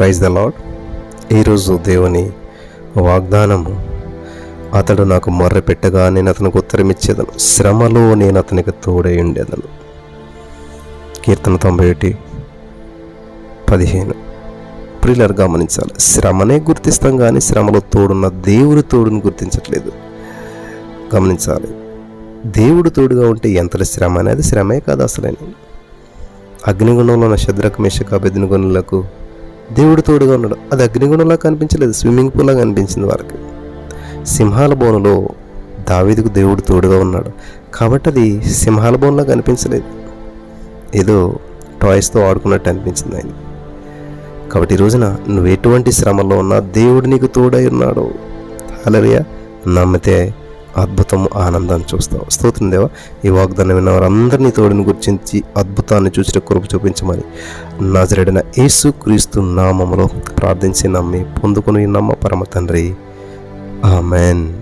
Praise the lord ఈరోజు దేవుని వాగ్దానము అతడు నాకు మొర్ర పెట్టగా నేను అతనికి ఉత్తరం ఇచ్చేదను. శ్రమలో నేను అతనికి తోడై ఉండేదను. కీర్తన తొంభై ఒకటి పదిహేను. ప్రిలర్ గమనించాలి. శ్రమనే గుర్తిస్తాం కానీ శ్రమలో తోడున్న దేవుడి తోడుని గుర్తించట్లేదు. గమనించాలి. దేవుడు తోడుగా ఉంటే ఎంత శ్రమ అనేది శ్రమే కాదు అసలేని. అగ్నిగుణంలో ఉన్న శద్రక మేషక బెదినగుణులకు దేవుడు తోడుగా ఉన్నాడు. అది అగ్నిగుణంలా కనిపించలేదు. స్విమ్మింగ్ పూల్లా కనిపించింది వారికి. సింహాల బోనులో దావీదుకు దేవుడు తోడుగా ఉన్నాడు. కాబట్టి అది సింహాల బోన్లా కనిపించలేదు. ఏదో టాయ్స్తో ఆడుకున్నట్టు అనిపించింది ఆయన కాబట్టి ఈ రోజున నువ్వు ఎటువంటి శ్రమలో ఉన్నా దేవుడు నీకు తోడై ఉన్నాడు. అలరియా నమ్మితే అద్భుతం ఆనందాన్ని చూస్తావు. స్తోత్రం దేవా ఈ వాగ్దానం విన్న వారందరినీ తోడుని గుర్తించి అద్భుతాన్ని చూసిన కురుపు చూపించమని నజరడిన యేసు క్రీస్తు నామములో ప్రార్థించి నమ్మి పొందుకుని నమ్మ పరమ తండ్రి. ఆమెన్.